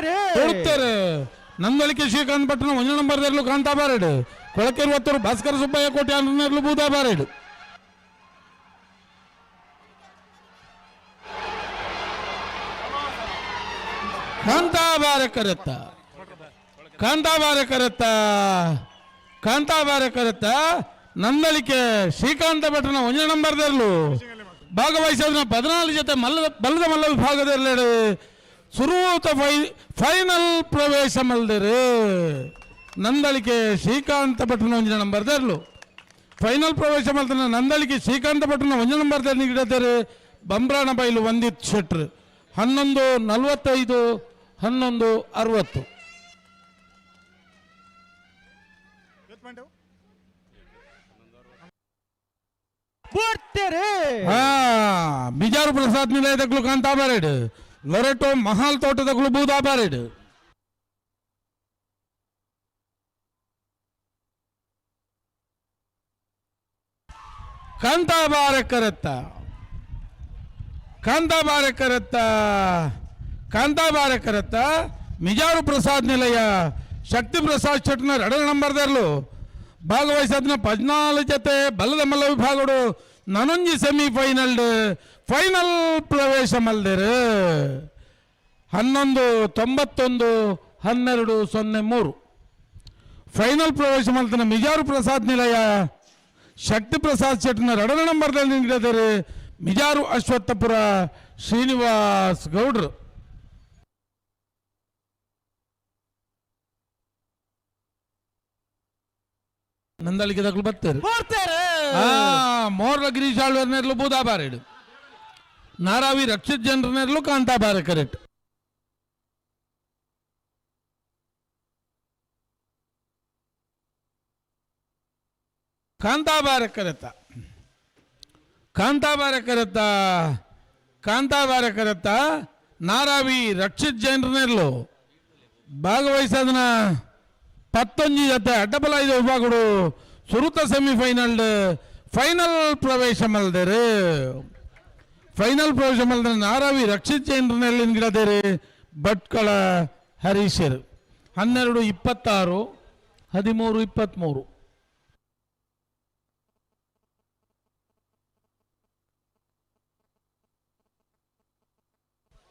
ಕೊಡ್ತೇರೆ ಕೊಡ್ತಾರೆ ನಂದಳಿಕೆ ಶ್ರೀಕಾಂತ್ ಪಟ್ಟಣ ಒಂದು ನಂಬರ್ದಲ್ಲೂ ಕಾಂತಾ ಬಾರೆಡು ಭಾಸ್ಕರ ಸುಬ್ಬಯ್ಯ ಕೋಟೆ ಅನ್ನರ್ಲು ಬೂದಾ ಬಾರೆಡು ಕಾಂತಾ ಬಾರೆ ಕರೆತ್ತ. ಕಾಂತಾ ಬಾರೆ ಕರೆತ್ತ. ಕಾಂತಾ ಬಾರೆ ಕರೆತ್ತ. ನಂದಳಿಕೆ ಶ್ರೀಕಾಂತ ಭಟ್ನ ಒಂಜ ನಂಬರ್ದಲ್ಲೂ. ಭಾಗವಹಿಸಿದ ಪದನಾಲ್ ಜೊತೆ ಮಲ್ಲ ಬಲ್ಲದ ಮಲ್ಲ ವಿಭಾಗದಲ್ಲಿ ಸುರುವೂತ ಫೈ ಫೈನಲ್ ಪ್ರವೇಶ ಮಲ್ದಿರು ನಂದಳಿಕೆ ಶ್ರೀಕಾಂತ ಪಟ್ಟಣ ಒಂಜಿನ ನಂಬರ್ ದರ್ಲು ಫೈನಲ್ ಪ್ರವೇಶ ಮಲ್ತನ ನಂದಳಿಕೆ ಶ್ರೀಕಾಂತ ಭಟ್ನ ಒಂಜ ನಂಬರ್ದಲ್ಲಿ ಗಿಡತಾರೆ ಬಂಬ್ರಾಣ ಬೈಲು ವಂದಿತ್ ಶೆಟ್ರ್. ಹನ್ನೊಂದು ನಲವತ್ತೈದು ಹನ್ನೊಂದು ಅರವತ್ತು. ಹಾ ಬಿಜಾರು ಪ್ರಸಾದ್ ನಿಲಯದ ಕಾಂತಾ ಬಾರೆಡ್ ಮಹಲ್ ಮಹಾಲ್ ತೋಟದಗಳು ಬೂದಾ ಬಾರೆಡ್ ಕಾಂತಾ ಬಾರೆ ಕರೆತ್ತ ಕಾಂತಾ ಬಾರೆ ಕರೆತ್ತ ಕಾಂತಾ ಬಾರೆ ಕರೆತ್ತ ಮಿಜಾರು ಪ್ರಸಾದ್ ನಿಲಯ. ಶಕ್ತಿ ಪ್ರಸಾದ್ ಚಟ್ನರ್ ಎರಡನೇ ನಂಬರ್ದರ್ಲು ಭಾಗವಹಿಸದ್ನ ಪದ್ನಾಲ್ಕು ಜೊತೆ ಬಲ್ಲದ ಮಲ್ಲ ವಿಭಾಗಗಳು ಸೆಮಿ ಸೆಮಿಫೈನಲ್ ಫೈನಲ್ ಪ್ರವೇಶ ಮಲ್ದಿರು ಹನ್ನೊಂದು ತೊಂಬತ್ತೊಂದು ಹನ್ನೆರಡು ಸೊನ್ನೆ ಮೂರು. ಫೈನಲ್ ಪ್ರವೇಶ ಮಲ್ತನ ಮಿಜಾರು ಪ್ರಸಾದ್ ನಿಲಯ ಶಕ್ತಿ ಪ್ರಸಾದ್ ಶೆಟ್ನ ಎರಡನೇ ನಂಬರ್ದಲ್ಲಿ ನಿಂತಿದ್ದಾರೆ ಮಿಜಾರು ಅಶ್ವತ್ಥಪುರ ಶ್ರೀನಿವಾಸ್ ಗೌಡ್ರು. ನಂದಳಿಕೆ ತಗೊಳ್ ಬರ್ತಾರೆ. ಮೋರ್ಲ ಗಿರೀಶ್ ಆಳ್ವರ್ನೆರ್ಲು ಬೂದಾ ಬಾರೆಡು ನಾರಾವಿ ರಕ್ಷಿತ ಜನರನ್ನೆಲ್ಲೂ ಕಾಂತಾ ಬಾರೆ ಕರೆಕ್ಟ್. ಕಾಂತಾ ಕರೆತ. ಕಾಂತಾಬಾರ ಕರೆತ. ಕಾಂತಾ ಬಾರೆ ಕರೆತ್ತ ನಾರಾವಿ ರಕ್ಷಿತ್ ಜನರನೆರ್ಲು ಭಾಗವಹಿಸೋದನ್ನ ಪತ್ತೊಂಜಿ ಜೊತೆ ಅಡ್ಡಬಲ ಐದು ವಿಭಾಗಗಳು ಸುರುತ ಸೆಮಿಫೈನಲ್ ಫೈನಲ್ ಪ್ರವೇಶ ಮಲ್ದೇರು ಫೈನಲ್ ಪ್ರವೇಶ ನಾರಾವಿ ರಕ್ಷಿತ್ ಜೈನರಲ್ಲಿ ಗಿಡದೇರಿ ಭಟ್ಕಳ ಹರೀಶರ್ ಹನ್ನೆರಡು ಇಪ್ಪತ್ತಾರು ಹದಿಮೂರು ಇಪ್ಪತ್ತ್ಮೂರು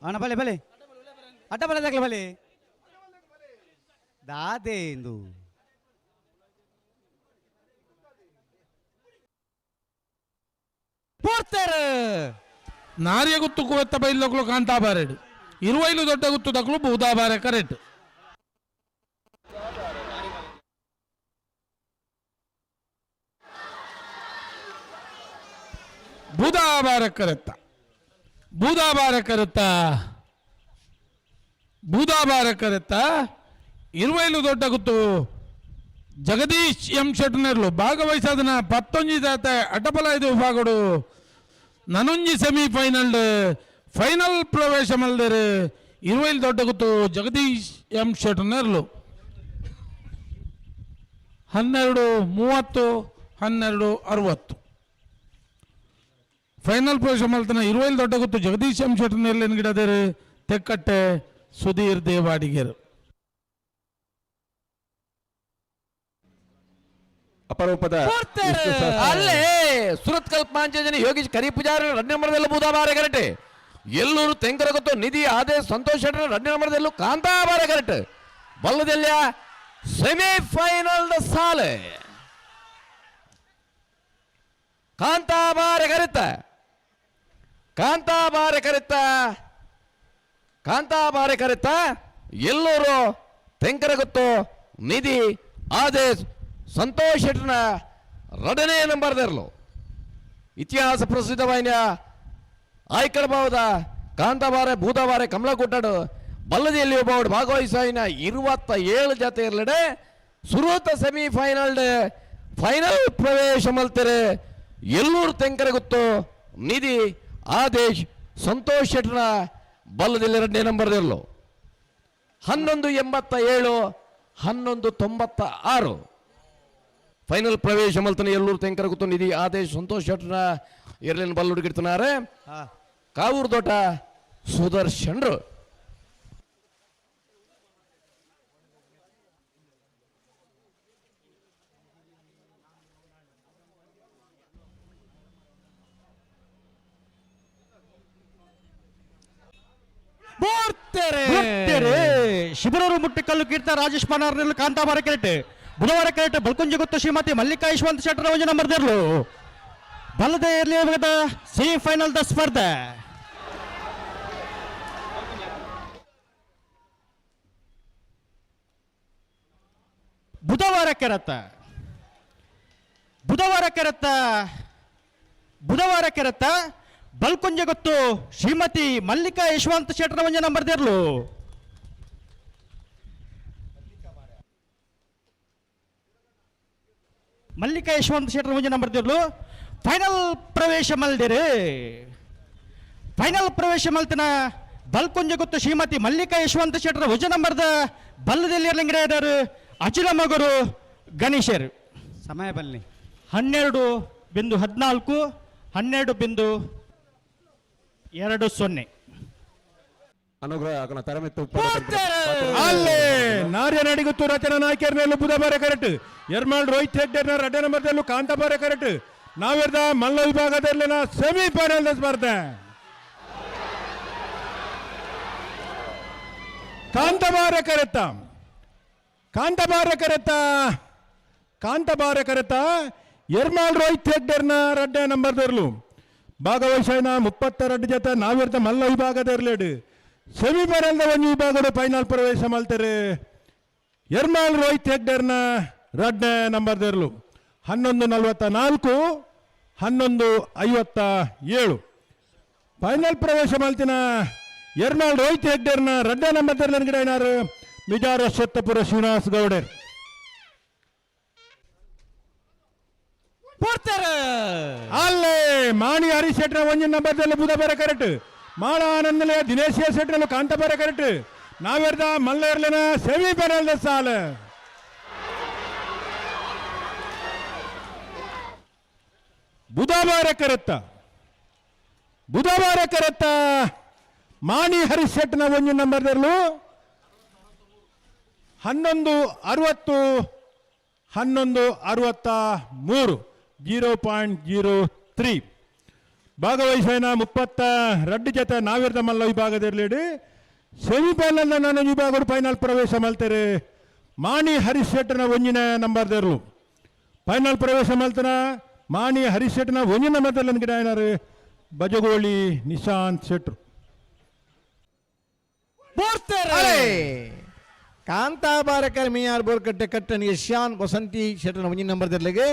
ಅಣ್ಣ ಬಲೆ ಬಲೆ ಅಡ್ಡ ಬಲೆ ದಾಖಲೆ ಬಲೆ ದಾದೇಂದು ಕೊಡ್ತೇರೆ ನಾರಿಯ ಗುತ್ತು ಕುವೆತ್ತ ಬೈಲೋಕ್ಲು ಕಾಂತಾ ಬಾರೆಡು ಇರುವೈಲು ದೊಡ್ಡ ಗುತ್ತು ತಕ್ಲು ಬೂದಾ ಬಾರೆ ಕರೆಕ್ಟ್ ಬೂದಾ ಬಾರೆ ಕರೆತ್ತ ಬೂದಾ ಬಾರೆ ಕರೆತ್ತ ಬೂದಾ ಬಾರೆ ಕರೆತ್ತ ಇರುವೈಲು ದೊಡ್ಡ ಗುತ್ತು ಜಗದೀಶ್ ಎಂ ಶೆಟ್ನರ್ಲು ಭಾಗವಹಿಸೋದನ್ನ ಪತ್ತೊಂಜಿ ಜಾತ ಅಡ್ಡಬಲ ಐದು ವಿಭಾಗಗಳು ನನೊಂಜಿ ಸೆಮಿಫೈನಲ್ ಫೈನಲ್ ಪ್ರವೇಶ ಮಲ್ದರು ಇರುವೈಲ್ ದೊಡ್ಡಗುತ್ತು ಜಗದೀಶ್ ಎಂ ಶೆಟ್ನರ್ಲು ಹನ್ನೆರಡು ಮೂವತ್ತು, ಹನ್ನೆರಡು ಅರವತ್ತು. ಫೈನಲ್ ಪ್ರವೇಶ ಮಲ್ತನ ಇರುವೈಲ್ ದೊಡ್ಡಗುತ್ತು ಜಗದೀಶ್ ಎಂ ಶೆಟ್ನರ್ಲಿ ಗಿಡದರು ತೆಕ್ಕಟ್ಟೆ ಸುಧೀರ್ ದೇವಾಡಿಗೆರು. ಅಪರೂಪದ. ಅಲ್ಲೇ ಸುರತ್ ಕಲ್ಪಾಂಜನ ಯೋಗಿ ಕರಿ ಪೂಜಾರಿ ರಣ್ಯಮರದಲ್ಲೂ ಬೂದಾಬಾರ ಕರೆಕ್ಟ್. ಎಲ್ಲೂರು ತೆಂಕರ ಗೊತ್ತು ನಿಧಿ ಆದೇ ಸಂತೋಷ್ ಶೆಟ್ಟರ್ ರಡ್ನೆ ನಂಬರದಲ್ಲೂ ಕಾಂತಾಬಾರ ಕರೆಕ್ಟ್. ಬಲ್ಲದೆಲ್ಲ ಸೆಮಿಫೈನಲ್ ಸಾಲೆ. ಕಾಂತಾಬಾರ ಕರೆತ್ತ. ಕಾಂತಾಬಾರ ಕಾಂತಾ ಕಾಂತಾಬಾರ ಕರಿತ ಎಲ್ಲೂರು ತೆಂಕರ ಗೊತ್ತು ನಿಧಿ ಆದೇಶ್ ಸಂತೋಷ್ ಶೆಟ್ಟರ್ನ ರಡನೇ ನಂಬರ್ದಿರ್ಲು. ಇತಿಹಾಸ ಪ್ರಸಿದ್ಧವಾಯಿನ ಆಯ್ಕಡ ಭಾವದ ಕಾಂತಾಬಾರೆ ಭೂತಬಾರೆ ಕಮಲ ಕೊಟ್ಟಾಡು ಬಲ್ಲದಿಯಲ್ಲಿ ಒಬ್ಬ ಭಾಗವಹಿಸಿನ ಇರುವತ್ತ ಏಳು ಜೊತೆ ಇರಲಡೆ ಸುರತ ಸೆಮಿಫೈನಲ್ ಫೈನಲ್ ಪ್ರವೇಶ ಮಲ್ತಾರೆ. ಎಲ್ಲೂರು ತೆಂಕರೆ ಗೊತ್ತು ನಿಧಿ ಆದೇಶ್ ಸಂತೋಷ್ ಶೆಟ್ರನ ಬಲ್ಲದಲ್ಲಿ ಎರಡನೇ ನಂಬರ್ದಿರಲು. ಹನ್ನೊಂದು ಎಂಬತ್ತ ಏಳು ಹನ್ನೊಂದು ತೊಂಬತ್ತ ಆರು ಫೈನಲ್ ಪ್ರವೇಶ ಮಲ್ತನ ಎಲ್ಲೂರು ತೆಂಕರಗುತ್ತ ನಿಧಿ ಆದೇಶ ಸಂತೋಷ ಶೆಟ್ರ ಎರಲಿನ ಬಲ್ ಹುಡುಗಿಡ್ತಾರೆ ಕಾವೂರು ದೊಡ್ಡ ಸುದರ್ಶನ್ರು. ಶಿಬಿರರು ಮುಟ್ಟಿಕಲ್ಲು ಕೀರ್ತ ರಾಜೇಶ್ ಮನಾರ್ನಲ್ಲಿ ಕಾಂತಾ ಕೆರೆಟೆ. ಬುಧವಾರ ಕೆರೆಟ್ ಬಲ್ಕುಂಜಿ ಗೊತ್ತು ಶ್ರೀಮತಿ ಮಲ್ಲಿಕಾ ಯಶವಂತ ಶೆಟ್ಟರ್ ಒಂದು ನಂಬರ್ ದೇರ್ಲು ಬಲ್ಲದೆ ಇರಲಿ ಇವಾಗ ಸೆಮಿಫೈನಲ್ ದ ಸ್ಪರ್ಧೆ. ಬುಧವಾರ ಕೆರತ್ತ ಬುಧವಾರ ಕೆರತ್ತ ಬುಧವಾರ ಕೆರತ್ತ ಬಲ್ಕುಂಜೆ ಗೊತ್ತು ಶ್ರೀಮತಿ ಮಲ್ಲಿಕಾ ಯಶವಂತ ಶೆಟ್ಟರ ಒಂದು ನಂಬರ್ ಮಲ್ಲಿಕಾ ಯಶವಂತ ಶೆಟ್ಟರ್ ಮುಂಜಾನೆ ಬರ್ತಿರ್ಲು ಫೈನಲ್ ಪ್ರವೇಶ ಮಲ್ದಿರಿ. ಫೈನಲ್ ಪ್ರವೇಶ ಮಲ್ತಿನ ಬಲ್ಕುಂಜ ಗೊತ್ತು ಶ್ರೀಮತಿ ಮಲ್ಲಿಕಾ ಯಶವಂತ ಶೆಟ್ಟರ್ ಭುಜ ನಂಬರ್ದ ಬಲ್ಲದಲ್ಲಿ ಇರ್ಲಿಂಗಡೆ ಇದ್ದಾರೆ ಅಚಿಲ ಮಗರು ಗಣೇಶರು. ಸಮಯ ಬನ್ನಿ. ಹನ್ನೆರಡು ಬಿಂದು ಹದಿನಾಲ್ಕು ಹನ್ನೆರಡು ಬಿಂದು ಎರಡು ಸೊನ್ನೆ. ಅನುಗ್ರಹ ಆಕನ ತರಮೆತ್ತು ಅಲ್ಲೇ! ನಾರ್ಯ ನಡಿಗುತ್ತು ರಚನಾ ನಾಯ್ಕರ್ನಲ್ಲೂ ಬುಧವಾರ ಕರೆಕ್ಟ್ ಎರ್ಮಾಳ್ ರೋಹಿತ್ ಹೆಗ್ಡೆರ್ನ ರಡ್ಡ ನಂಬರ್ದಲ್ಲೂ ಬಾರೆ ಕರೆಕ್ಟ್ ನಾವಿರ್ದ ಮಲ್ಲ ವಿಭಾಗದಲ್ಲಿನ ಸೆಮಿಫೈನಲ್ ಸ್ಪರ್ಧೆ. ಕಾಂತಬಾರ ಕರೆತ್ತ. ಕಾಂತಬಾರ ಕರೆತ ಕಾಂತಬಾರ ಕರೆತ ಎರ್ಮಾಳ್ ರೋಹಿತ್ ಹೆಗ್ಡೆರ್ನ ರಡ್ಡ ನಂಬರ್ದರ್ಲು ಭಾಗವಹಿಸಿನ ಮುಪ್ಪತ್ತೆರಡು ಜೊತೆ ನಾವಿರ್ದ ಮಲ್ಲ ವಿಭಾಗದರ್ಲೇಡು ಸೆಮಿಫೈನಲ್ದ ಒಂದು ವಿಭಾಗದ ಫೈನಲ್ ಪ್ರವೇಶ ಮಾಡ್ತಾರೆ ಎರ್ಮಾಲ್ ರೋಹಿತ್ ಹೆಗ್ಡರ್ನ ನಂಬರ್ ನಂಬರ್ದರ್ಲು ಹನ್ನೊಂದು ನಲವತ್ತ ನಾಲ್ಕು ಹನ್ನೊಂದು ಐವತ್ತ ಏಳು. ಫೈನಲ್ ಪ್ರವೇಶ ಮಾಡ್ತಿನ ಎರ್ಮಾಲ್ ರೋಹಿತ್ ಹೆಗ್ಡರ್ನ ರಡ್ಡ ನಂಬರ್ದರ್ಲ ಅನ್ಗಡೆ ಏನಾರು ಮಿಜಾರ ಸತ್ತಪುರ ಶ್ರೀನಿವಾಸ್ ಗೌಡರ್. ಅಲ್ಲೇ ಮಾಣಿ ಹರಿಶೆಟ್ರ ಶೆಟ್ರ ನಂಬರ್ ನಂಬರ್ದಲ್ಲಿ ಬುಧ ಬೇರೆ ಮಾಳ ಆನಂದಲೆ, ದಿನೇಶ್ ಕಾಂತ ಬೇರೆ ಕರೆಕ್ಟ್. ನಾವೆರ್ದ ಮಲ್ಲೇರ್ಲಿನ ಸೆಮಿ ಫೈನಲ್ ಸಾಲ. ಬುಧವಾರ ಕರೆತ್ತ. ಬುಧವಾರ ಕರೆತ್ತ ಮಾಣಿ ಹರೀಶ್ ಶೆಟ್ನ ಒಂದು ನಂಬರ್ದಲ್ಲೂ ಹನ್ನೊಂದು ಅರವತ್ತು, ಹನ್ನೊಂದು ಅರವತ್ತ ಮೂರು ಜೀರೋ ಪಾಯಿಂಟ್ ಜೀರೋ ತ್ರೀ ಭಾಗವಹಿಸಿನ ಮುಪ್ಪತ್ತ ರಡ್ಡು ಜೊತೆ ನಾವಿರ್ದ ಮಲ್ಲ ವಿಭಾಗದಲ್ಲಿ ಸೆಮಿಫೈನಲ್ ನಾನು ವಿಭಾಗರು ಫೈನಲ್ ಪ್ರವೇಶ ಮಾಡ್ತಾರೆ ಮಾಣಿ ಹರೀಶ್ ಶೆಟ್ಟನ ಒಂಜಿನ ನಂಬರ್ದರು ಫೈನಲ್ ಪ್ರವೇಶ ಮಲ್ತನ? ಮಾಣಿ ಹರೀಶ್ ಶೆಟ್ಟನ ಒಂಜಿನ ನಂಬರ್ದಲ್ಲಿ ಗಿಡ ಏನಾರು? ಬಜಗೋಳಿ ನಿಶಾಂತ್ ಶೆಟ್ರು. ಕಾಂತಾಬಾರಕರ ಮಿಯಾರ್ ಬೋರ್ಕಟ್ಟೆ ಕಟ್ಟನ್ ಯಶಾನ್ ವಸಂತಿ ಶೆಟ್ಟನ ಒಂಜಿನ ನಂಬರ್ ದರ್ಲೆಗೆ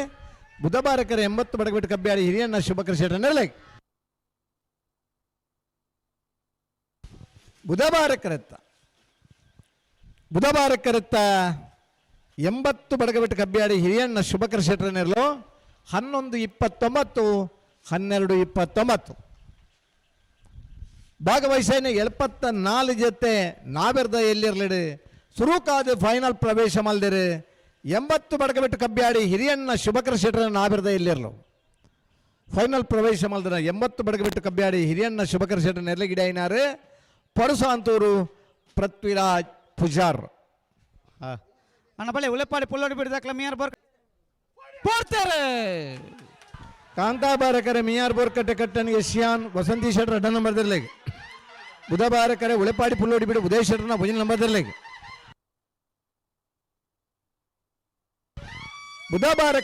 ಬುಧಬಾರಕರ ಎಂಬತ್ತು ಬಡಗಬಿಟ್ಟು ಕಬ್ಬ್ಯಾಡಿ ಹಿರಿಯಣ್ಣ ಶುಭಕರ ಶೆಟ್ಟನ ನೆರಲೆಗೆ ಬುಧವಾರ ಕರೆತ್ತ ಎಂಬತ್ತು ಬಡಗಬಿಟ್ಟು ಕಬ್ಬ್ಯಾಡಿ ಹಿರಿಯಣ್ಣ ಶುಭಕರ ಶೆಟ್ಟರ ನೆರಲು, ಹನ್ನೊಂದು ಇಪ್ಪತ್ತೊಂಬತ್ತು, ಹನ್ನೆರಡು ಇಪ್ಪತ್ತೊಂಬತ್ತು. ಭಾಗವಹಿಸಿನ ಎಪ್ಪತ್ತ ನಾಲ್ಕು ಜೊತೆ ನಾವೆರ್ದ ಎಲ್ಲಿರಲಿಡಿ? ಸುರುಕಾದ ಫೈನಲ್ ಪ್ರವೇಶ ಮಲ್ದಿರು. ಎಂಬತ್ತು ಬಡಗಬಿಟ್ಟು ಕಬ್ಬ್ಯಾಡಿ ಹಿರಿಯಣ್ಣ ಶುಭಕರ ಶೆಟ್ಟರ ನಾವೆರ್ದ ಎಲ್ಲಿರಲು? ಫೈನಲ್ ಪ್ರವೇಶ ಮಲ್ದಿರ. ಎಂಬತ್ತು ಬಡಗಬಿಟ್ಟು ಕಬ್ಬ್ಯಾಡಿ ಹಿರಿಯಣ್ಣ ಶುಭಕರ ಶೆಟ್ಟರ ಗಿಡ ಐನಾರು ಪರುಸಾಂತೂರು ಪೃಥ್ವಿರಾಜ್ ಪೂಜಾರ್. ಅಣ್ಣ ಬಲೆ ಉಳೆಪಾಡಿ ಪುಲ್ಲೋಡಿ ಬಿಡಿದಾಕ್ಲ ಮಿಯಾರ್ ಬೋರ್ ಬರ್ತಾರೆ ಕಾಂತಾಬಾರಕರೆ ಮಿಯಾರ್ ಬೋರ್ಕಟ್ಟೆ ಕಟ್ಟನ್ ಶಿಯಾನ್ ವಸಂತಿ ಶೆಟ್ಟರ್ ಅಡ್ಡ ನಂಬರ್ ದರ್ಲೆಗೆ. ಬುಧಬಾರಕರೆ ಉಳೆಪಾಡಿ ಪುಲ್ಲೋಡಿ ಬಿಡು ಉದಯ್ ಶೆಟ್ಟರ್ನ ಭುಜನ ನಂಬರ್ ದರ್ಲೆಗೆ. ಬುಧವಾರ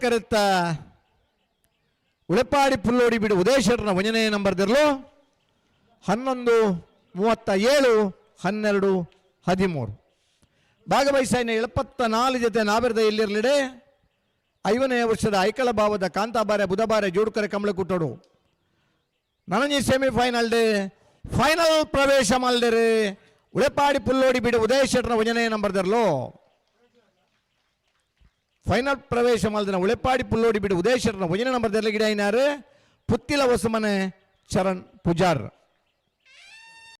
ಕರೆತ್ತ. ಉಳೆಪಾಡಿ ಪುಲ್ಲೋಡಿ ಬಿಡು ಉದಯ್ ಶೆಟ್ಟರ್ನ ಭುಜನೇ ನಂಬರ್ ದರ್ಲು? ಹನ್ನೊಂದು, ಮೂವತ್ತ ಏಳು, ಹನ್ನೆರಡು, ಹದಿಮೂರು. ಭಾಗವಹಿಸಿನ ಎಪ್ಪತ್ತ ನಾಲ್ಕು ಜೊತೆ ನಾವೆರ್ದ ಇಲ್ಲಿರಲಿಡೆ ಐವನೇ ವರ್ಷದ ಐಕಳ ಭಾವದ ಕಾಂತಾಬಾರೆ, ಬುಧಬಾರೆ, ಜೋಡುಕರೆ ಕಮಲ ಕುಟ್ಟೋಡು ನನಂಜಿ ಸೆಮಿಫೈನಲ್ ಡೇ ಫೈನಲ್ ಪ್ರವೇಶ ಮಲ್ದಿರಿ ಉಳೆಪಾಡಿ ಪುಲ್ಲೋಡಿ ಬಿಡು ಉದಯ ಶೆಟ್ಟರ ವಜನೆ ನಂಬರ್ದರ್ಲೋ ಫೈನಲ್ ಪ್ರವೇಶ ಮಲ್ದಿನ ಉಳೆಪಾಡಿ ಪುಲ್ಲೋಡಿ ಬಿಡು ಉದಯ ಶೆಟ್ಟರ ವಜನೆ ನಂಬರ್ದರ್ಲಿ ಗಿಡ ಐನಾರು ಪುತ್ತಿಲ ಹೊಸಮನೆ ಚರಣ್ ಪೂಜಾರ್.